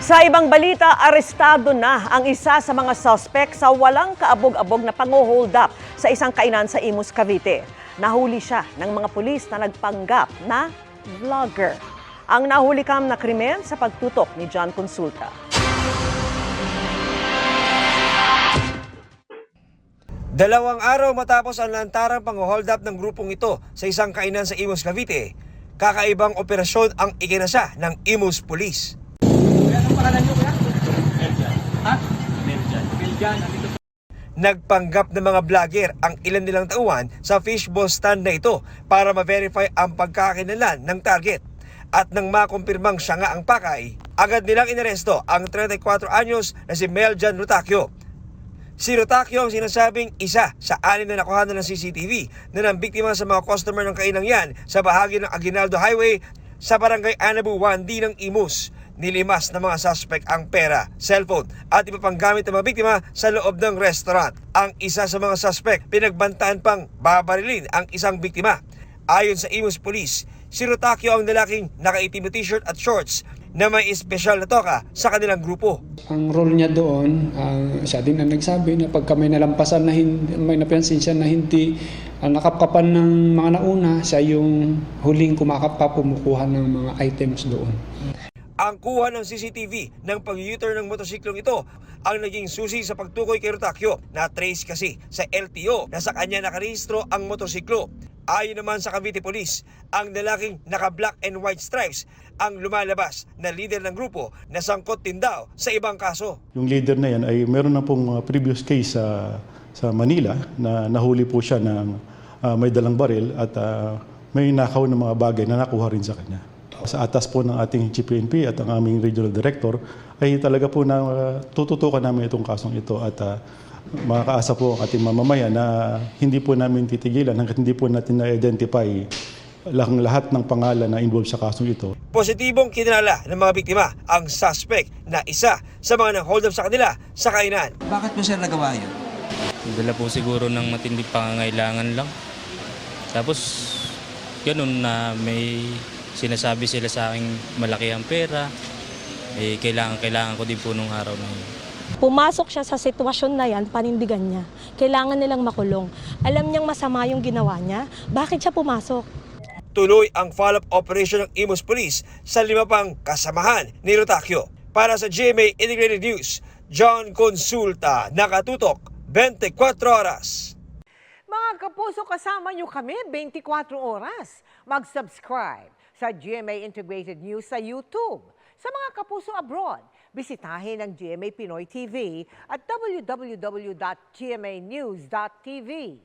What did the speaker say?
Sa ibang balita, arestado na ang isa sa mga suspect sa walang kaabog-abog na pango-hold up sa isang kainan sa Imus, Cavite. Nahuli siya ng mga pulis na nagpanggap na vlogger. Ang nahuli kam na krimen sa pagtutok ni John Consulta. Dalawang araw matapos ang lantarang pang-hold up ng grupong ito sa isang kainan sa Imus, Cavite, kakaibang operasyon ang ikinasa ng Imus Police. Nagpanggap ng mga vlogger ang ilan nilang tauhan sa fishbowl stand na ito para ma-verify ang pagkakinalan ng target. At nang makumpirmang siya nga ang pakay, agad nilang inaresto ang 34 anyos na si Meljan Rutacio. Si Rotakyo ang sinasabing isa sa anim na nakuha ng CCTV na nang biktima sa mga customer ng kainang yan sa bahagi ng Aguinaldo Highway sa barangay Anabu 1D ng Imus. Nilimas ng mga suspect ang pera, cellphone at iba pang gamit ng mga biktima sa loob ng restaurant. Ang isa sa mga suspect pinagbantaan pang babarilin ang isang biktima. Ayon sa Imus Police, si Rotakyo ang lalaking nakaitim na t-shirt at shorts na may espesyal na toka sa kanilang grupo. Ang role niya doon, ah, siya din ang nagsabi na pagka may nalampasan na hindi, may napansin siya na hindi ah, nakapkapan ng mga nauna, siya yung huling kumakapa kumukuha ng mga items doon. Ang kuha ng CCTV ng pag-U-turn ng motorsiklong ito ang naging susi sa pagtukoy kay Rotakyo na trace kasi sa LTO na sa kanya nakarehistro ang motorsiklo. Ayon naman sa Cavite Police, ang lalaking naka-black and white stripes ang lumalabas na leader ng grupo na sangkot din daw sa ibang kaso. Yung leader na yan ay meron na pong uh, previous case sa sa Manila na nahuli po siya ng uh, may dalang baril at uh, may nakaw ng mga bagay na nakuha rin sa kanya. Sa atas po ng ating Chief PNP at ang aming regional director ay talaga po na uh, tututukan namin itong kasong ito at uh, makakaasa po ang ating mamamayan na hindi po namin titigilan hanggat hindi po natin na-identify lang lahat ng pangalan na involved sa kasong ito. Positibong kinala ng mga biktima ang suspect na isa sa mga nang-hold up sa kanila sa kainan. Bakit mo sir nagawa yun? Dala po siguro ng matinding pangangailangan lang. Tapos, ganun na may sinasabi sila sa akin malaki ang pera. Eh, kailangan, kailangan ko din po nung araw na yun. Pumasok siya sa sitwasyon na yan, panindigan niya. Kailangan nilang makulong. Alam niyang masama yung ginawa niya. Bakit siya pumasok? Tuloy ang follow-up operation ng Imus Police sa lima pang kasamahan ni Rotakyo. Para sa GMA Integrated News, John Consulta, nakatutok 24 oras. Mga kapuso, kasama nyo kami 24 oras. Mag-subscribe sa GMA Integrated News sa YouTube. Sa mga kapuso abroad, bisitahin ang GMA Pinoy TV at www.gmanews.tv.